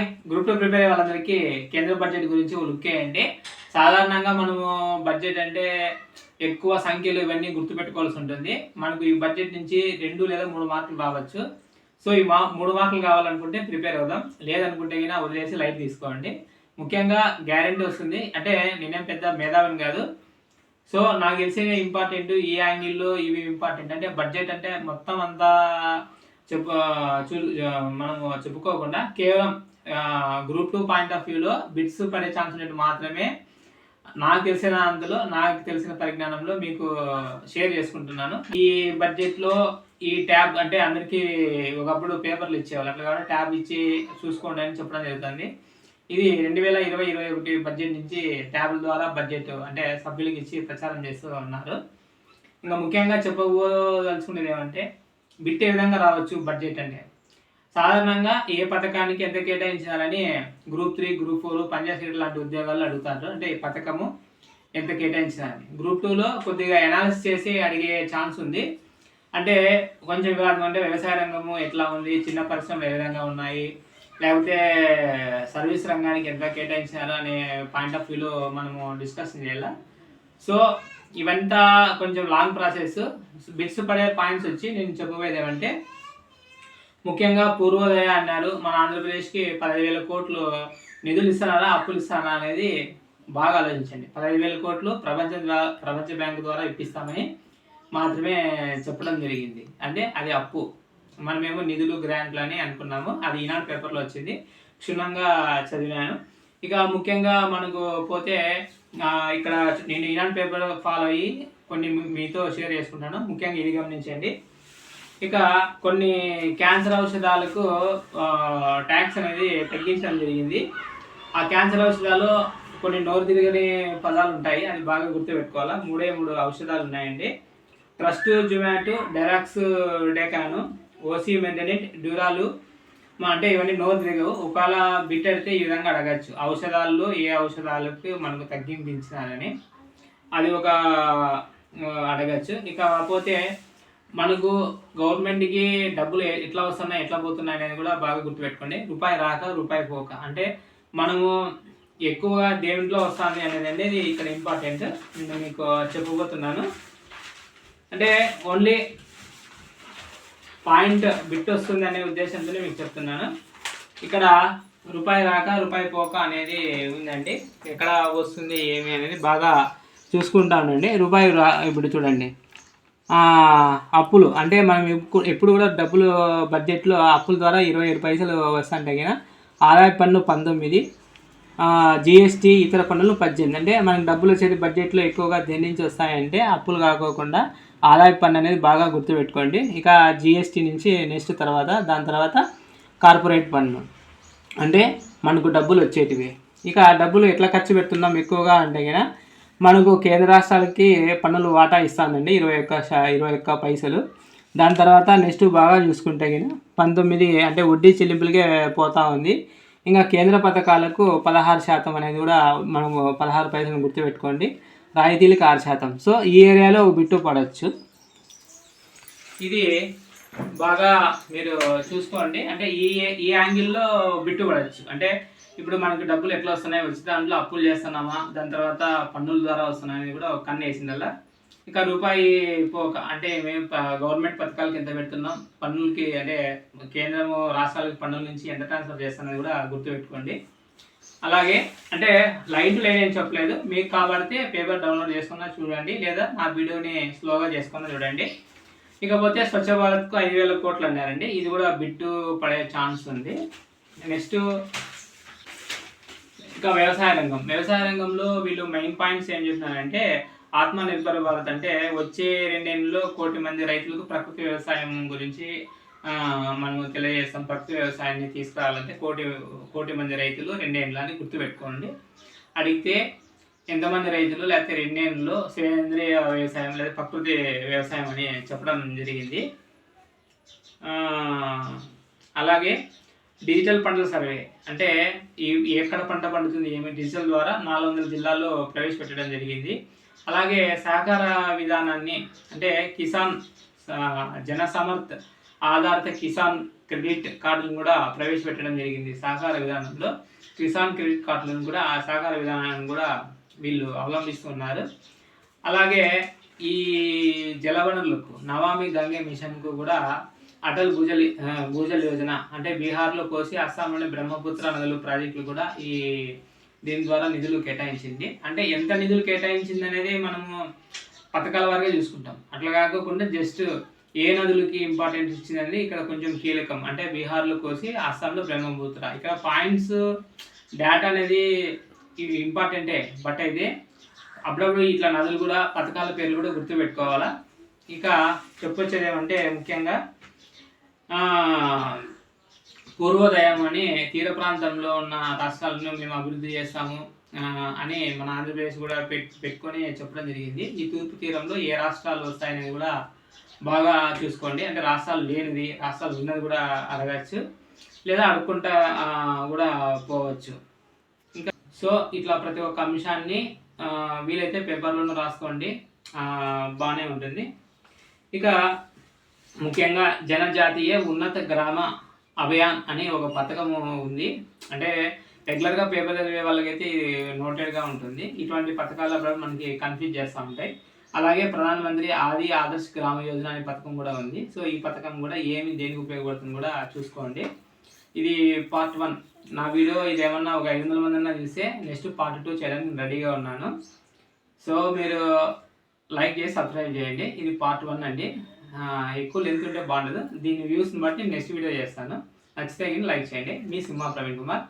Hi group prepare అయ్యే వాళ్ళందరికీ కేంద్ర బడ్జెట్ గురించి లుక్ వేయండి సాధారణంగా మనము బడ్జెట్ అంటే ఎక్కువ సంఖ్యలు ఇవన్నీ గుర్తుపెట్టుకోవాల్సి ఉంటుంది. మనకు ఈ బడ్జెట్ నుంచి రెండు లేదా మూడు మార్కులు రావచ్చు. సో ఈ మా మూడు మార్కులు కావాలనుకుంటే ప్రిపేర్ అవుదాం. లేదనుకుంటే అయినా వదిలేసి లైట్ తీసుకోండి. ముఖ్యంగా గ్యారెంటీ వస్తుంది. అంటే నేనేం పెద్ద మేధావిని కాదు. సో నాకు తెలిసిన ఇంపార్టెంట్ ఈ యాంగిల్లో ఇవి ఇంపార్టెంట్ అంటే బడ్జెట్ అంటే మొత్తం అంతా చెప్పు చూ మనము చెప్పుకోకుండా కేవలం గ్రూప్ టూ పాయింట్ ఆఫ్ వ్యూలో బిట్స్ పడే ఛాన్స్ ఉన్నట్టు మాత్రమే నాకు తెలిసిన అందులో నాకు తెలిసిన పరిజ్ఞానంలో మీకు షేర్ చేసుకుంటున్నాను. ఈ బడ్జెట్లో ఈ ట్యాబ్ అంటే అందరికీ ఒకప్పుడు పేపర్లు ఇచ్చేవాళ్ళు. అట్లా కాబట్టి ట్యాబ్ ఇచ్చి చూసుకోండి అని చెప్పడం జరుగుతుంది. ఇది రెండు వేల ఇరవై ఇరవై ఒకటి బడ్జెట్ నుంచి ట్యాబ్ల ద్వారా బడ్జెట్ అంటే సభ్యులకు ఇచ్చి ప్రచారం చేస్తూ ఉన్నారు. ఇంకా ముఖ్యంగా చెప్పబోదలుచుకునేది ఏమంటే బిట్ ఏ విధంగా రావచ్చు బడ్జెట్ అంటే? సాధారణంగా ఏ పథకానికి ఎంత కేటాయించాలని group three group four panchayat లాంటి ఉద్యోగాలు అడుగుతారు. అంటే ఈ పథకము ఎంత కేటాయించాలని. గ్రూప్ టూలో కొద్దిగా ఎనాలిసిస్ చేసి అడిగే ఛాన్స్ ఉంది. అంటే కొంచెం వివాదం అంటే వ్యవసాయ రంగము ఎట్లా ఉంది? చిన్న పరిశ్రమలు ఏ విధంగా ఉన్నాయి? లేకపోతే సర్వీస్ రంగానికి ఎంత కేటాయించారు అనే పాయింట్ ఆఫ్ వ్యూలో మనము డిస్కషన్ చేయాలి? సో ఇవంతా కొంచెం లాంగ్ ప్రాసెస్ బిట్స్ పడే పాయింట్స్ వచ్చి నేను చెప్పబోయేది ఏమంటే ముఖ్యంగా పూర్వోదయ అన్నారు మన ఆంధ్రప్రదేశ్కి పదహైదు వేల కోట్లు నిధులు ఇస్తున్నారా అప్పులు ఇస్తారా అనేది బాగా ఆలోచించండి. పదహైదు వేల కోట్లు ప్రపంచ ద్వారా ప్రపంచ బ్యాంకు ద్వారా ఇప్పిస్తామని మాత్రమే చెప్పడం జరిగింది. అంటే అది అప్పు. మనమేమో నిధులు గ్రాంట్లు అని అనుకున్నాము. అది ఈనాడు పేపర్లో వచ్చింది. క్షుణ్ణంగా చదివాను. ఇక ముఖ్యంగా మనకు పోతే ఇక్కడ నేను ఈనాడు పేపర్ ఫాలో అయ్యి కొన్ని మీతో షేర్ చేసుకుంటాను. ముఖ్యంగా ఇది గమనించండి. ఇక కొన్ని క్యాన్సర్ ఔషధాలకు ట్యాక్స్ అనేది తగ్గించడం జరిగింది. ఆ క్యాన్సర్ ఔషధాలు కొన్ని నోరు తిరగని పదాలు ఉంటాయి అది బాగా గుర్తుపెట్టుకోవాలా. మూడే మూడు ఔషధాలు ఉన్నాయండి. ట్రస్ట్ జుమాటో డెరాక్స్ డెకాను ఓసీ మెథనిట్ డ్యూరాలు అంటే ఇవన్నీ నోరు తిరగవు. ఒకవేళ బిట్ ఈ విధంగా అడగచ్చు. ఔషధాల్లో ఏ ఔషధాలకు మనకు తగ్గింపించినారని. అది ఒక అడగచ్చు. ఇక పోతే మనకు గవర్నమెంట్కి డబ్బులు ఎట్లా వస్తున్నాయి ఎట్లా పోతున్నాయి అనేది కూడా బాగా గుర్తుపెట్టుకోండి. రూపాయి రాక రూపాయి పోక. అంటే మనము ఎక్కువగా దేంట్లో వస్తుంది అనేది అనేది ఇక్కడ ఇంపార్టెంట్. నేను మీకు చెప్పబోతున్నాను. అంటే ఓన్లీ పాయింట్ బిట్ వస్తుంది అనే ఉద్దేశంతో మీకు చెప్తున్నాను. ఇక్కడ రూపాయి రాక రూపాయి పోక అనేది ఉందండి. ఎక్కడ వస్తుంది ఏమి అనేది బాగా చూసుకుంటా ఉండండి. రూపాయి రా ఇప్పుడు చూడండి. అప్పులు. అంటే మనం ఎప్పుడు కూడా డబ్బులు బడ్జెట్లో అప్పుల ద్వారా ఇరవై ఏడు పైసలు వస్తుంటాయి కదా. ఆదాయ పన్ను పంతొమ్మిది జిఎస్టీ ఇతర పన్నులు పద్దెనిమిది. అంటే మనకి డబ్బులు వచ్చేది బడ్జెట్లో ఎక్కువగా దేని నుంచి వస్తాయంటే అప్పులు కాకోకుండా ఆదాయ పన్ను అనేది బాగా గుర్తుపెట్టుకోండి. ఇక జిఎస్టీ నుంచి నెక్స్ట్ తర్వాత దాని తర్వాత కార్పొరేట్ పన్ను. అంటే మనకు డబ్బులు వచ్చేటివి. ఇక ఆ డబ్బులు ఎట్లా ఖర్చు పెడుతున్నాం ఎక్కువగా అంటే కదా మనకు కేంద్ర రాష్ట్రాలకి పన్నులు వాటా ఇస్తుందండి ఇరవై ఒక్క ఇరవై ఒక్క పైసలు. దాని తర్వాత నెక్స్ట్ బాగా చూసుకుంటే కనుక పంతొమ్మిది అంటే వడ్డీ చెల్లింపులకే పోతా ఉంది. ఇంకా కేంద్ర పథకాలకు పదహారు శాతం అనేది కూడా మనం పదహారు పైసలు గుర్తుపెట్టుకోండి. రాయితీలకు ఆరు శాతం. సో ఈ ఏరియాలో బిట్టు పడవచ్చు ఇది బాగా మీరు చూసుకోండి. అంటే ఈ ఈ యాంగిల్లో బిట్టు పడవచ్చు అంటే ఇప్పుడు మనకు డబ్బులు ఎట్లా వస్తున్నాయి? వచ్చి దాంట్లో అప్పులు చేస్తున్నామా? దాని తర్వాత పన్నుల ద్వారా వస్తున్నాయని కూడా ఒక కన్ను వేసిందల్లా ఇక రూపాయి పోక అంటే మేము గవర్నమెంట్ పథకాలకి ఎంత పెడుతున్నాం? పన్నులకి అంటే కేంద్రము రాష్ట్రాలకి పన్నుల నుంచి ఎంత ట్రాన్స్ఫర్ చేస్తున్నది కూడా గుర్తుపెట్టుకోండి. అలాగే అంటే లైట్ లేదని చెప్పలేదు. మీకు కాబట్టి పేపర్ డౌన్లోడ్ చేసుకున్నా చూడండి లేదా నా వీడియోని స్లోగా చేసుకున్నా చూడండి. ఇకపోతే స్వచ్ఛ భారత్కు ఐదు వేల కోట్లు అన్నారండి. ఇది కూడా బిట్టు పడే ఛాన్స్ ఉంది. నెక్స్ట్ ఇంకా వ్యవసాయ రంగం. వ్యవసాయ రంగంలో వీళ్ళు మెయిన్ పాయింట్స్ ఏం చెప్తున్నారంటే ఆత్మ నిర్భర భారత్ అంటే వచ్చే రెండేళ్ళలో కోటి మంది రైతులకు ప్రకృతి వ్యవసాయం గురించి మనం మనము తెలియజేస్తాం. ప్రకృతి వ్యవసాయాన్ని తీసుకురావాలంటే కోటి కోటి మంది రైతులు రెండేళ్ళు అని గుర్తుపెట్టుకోండి. అడిగితే ఎంతమంది రైతులు లేకపోతే రెండేళ్ళలో సేంద్రియ వ్యవసాయం లేదా ప్రకృతి వ్యవసాయం అని చెప్పడం జరిగింది. అలాగే డిజిటల్ పంటల సర్వే. అంటే ఈ ఎక్కడ పంట పండుతుంది ఏమి డిజిటల్ ద్వారా నాలుగు వందల జిల్లాల్లో ప్రవేశపెట్టడం జరిగింది. అలాగే సహకార విధానాన్ని అంటే కిసాన్ జన సమర్థ్ ఆధారిత కిసాన్ క్రెడిట్ కార్డులను కూడా ప్రవేశపెట్టడం జరిగింది సహకార విధానంలో. కిసాన్ క్రెడిట్ కార్డులను కూడా ఆ సహకార విధానాన్ని కూడా వీళ్ళు అవలంబిస్తున్నారు. అలాగే ఈ జలవనరులకు నవామి గంగే మిషన్కు కూడా అటల్ భూజల్ భూజల్ యోజన. అంటే బీహార్లో కోసి అస్సాంలోని బ్రహ్మపుత్ర నదులు ప్రాజెక్టులు కూడా ఈ దీని ద్వారా నిధులు కేటాయించింది. అంటే ఎంత నిధులు కేటాయించింది అనేది మనము పథకాల వరకే చూసుకుంటాం. అట్లా కాకుండా జస్ట్ ఏ నదులకి ఇంపార్టెన్స్ ఇచ్చింది ఇక్కడ కొంచెం కీలకం. అంటే బీహార్లో కోసి అస్సాంలో బ్రహ్మపుత్ర. ఇక్కడ పాయింట్స్ డేటా అనేది ఇవి ఇంపార్టెంటే. బట్ అయితే అప్పుడప్పుడు ఇట్లా నదులు కూడా పథకాల పేర్లు కూడా గుర్తుపెట్టుకోవాలా? ఇక చెప్పొచ్చేది ఏమంటే ముఖ్యంగా పూర్వోదయం అని తీర ప్రాంతంలో ఉన్న రాష్ట్రాలను మేము అభివృద్ధి చేస్తాము అని మన ఆంధ్రప్రదేశ్ కూడా పెట్ పెట్టుకొని చెప్పడం జరిగింది. ఈ తూర్పు తీరంలో ఏ రాష్ట్రాలు వస్తాయనేది కూడా బాగా చూసుకోండి. అంటే రాష్ట్రాలు లేనిది రాష్ట్రాలు ఉన్నది కూడా అడగచ్చు లేదా అడుక్కుంటా కూడా పోవచ్చు. ఇంకా సో ఇట్లా ప్రతి ఒక్క అంశాన్ని వీలైతే పేపర్లోనూ రాసుకోండి. బాగానే ఉంటుంది. ఇక ముఖ్యంగా జనజాతీయ ఉన్నత గ్రామ అభియాన్ అని ఒక పథకం ఉంది. అంటే రెగ్యులర్గా పేపర్ చదివే వాళ్ళకైతే ఇది నోటెడ్గా ఉంటుంది. ఇటువంటి పథకాల మనకి కన్ఫ్యూజ్ చేస్తూ ఉంటాయి. అలాగే ప్రధానమంత్రి ఆది ఆదర్శ్ గ్రామ యోజన అనే పథకం కూడా ఉంది. సో ఈ పథకం కూడా ఏమి దేనికి ఉపయోగపడుతుంది కూడా చూసుకోండి. ఇది పార్ట్ వన్. నా వీడియో ఇది ఏమన్నా ఒక ఐదు వందల మంది అన్నా చూస్తే నెక్స్ట్ పార్ట్ టూ చేయడానికి రెడీగా ఉన్నాను. సో మీరు లైక్ చేసి సబ్స్క్రైబ్ చేయండి. ఇది పార్ట్ వన్ అండి. ఎక్కువ లెంత్ ఉంటే బాగుండదు. దీని వ్యూస్ని బట్టి నెక్స్ట్ వీడియో చేస్తాను. నచ్చితే కానీ లైక్ చేయండి. మీ సింహా ప్రవీణ్ కుమార్.